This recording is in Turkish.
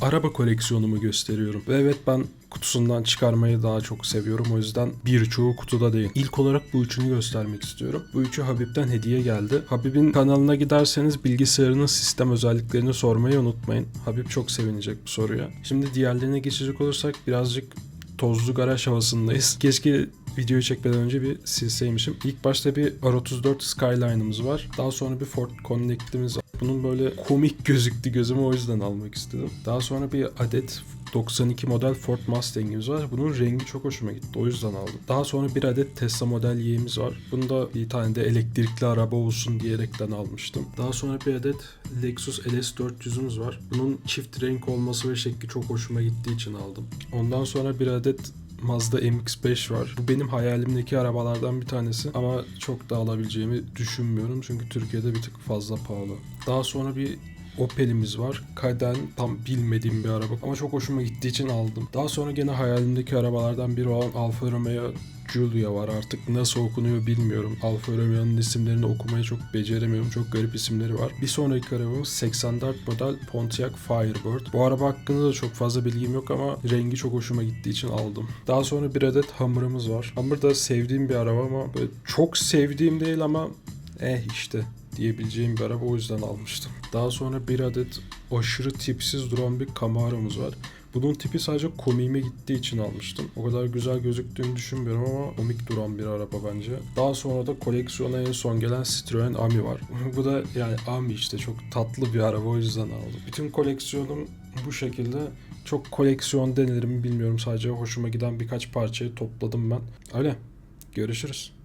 araba koleksiyonumu gösteriyorum. Ve evet ben kutusundan çıkarmayı daha çok seviyorum. O yüzden birçoğu kutuda değil. İlk olarak bu üçünü göstermek istiyorum. Bu üçü Habib'den hediye geldi. Habib'in kanalına giderseniz bilgisayarının sistem özelliklerini sormayı unutmayın. Habib çok sevinecek bu soruya. Şimdi diğerlerine geçecek olursak birazcık tozlu garaj havasındayız. Keşke videoyu çekmeden önce bir silseymişim. İlk başta bir R34 Skyline'ımız var. Daha sonra bir Ford Connect'imiz. Bunun böyle komik gözüktü gözüme o yüzden almak istedim. Daha sonra bir adet 92 model Ford Mustang'imiz var. Bunun rengi çok hoşuma gitti. O yüzden aldım. Daha sonra bir adet Tesla Model Y'miz var. Bunu da bir tane de elektrikli araba olsun diyerekten almıştım. Daha sonra bir adet Lexus LS400'ümüz var. Bunun çift renk olması ve şekli çok hoşuma gittiği için aldım. Ondan sonra bir adet Mazda MX-5 var. Bu benim hayalimdeki arabalardan bir tanesi ama çok da alabileceğimi düşünmüyorum çünkü Türkiye'de bir tık fazla pahalı. Daha sonra bir Opel'imiz var. Kaden tam bilmediğim bir araba ama çok hoşuma gittiği için aldım. Daha sonra gene hayalimdeki arabalardan biri olan Alfa Romeo Giulia var artık nasıl okunuyor bilmiyorum. Alfa Romeo'nun isimlerini okumayı çok beceremiyorum. Çok garip isimleri var. Bir sonraki arabamız 84 model Pontiac Firebird. Bu araba hakkında da çok fazla bilgim yok ama rengi çok hoşuma gittiği için aldım. Daha sonra bir adet Hummer'ımız var. Hummer da sevdiğim bir araba ama böyle çok sevdiğim değil ama eh işte diyebileceğim bir araba o yüzden almıştım. Daha sonra bir adet aşırı tipsiz duran bir Camaro'muz var. Bunun tipi sadece komiğime gittiği için almıştım. O kadar güzel gözüktüğünü düşünmüyorum ama komik duran bir araba bence. Daha sonra da koleksiyona en son gelen Citroen Ami var. bu da yani Ami işte çok tatlı bir araba o yüzden aldım. Bütün koleksiyonum bu şekilde. Çok koleksiyon denir mi bilmiyorum sadece hoşuma giden birkaç parçayı topladım ben. Öyle. Görüşürüz.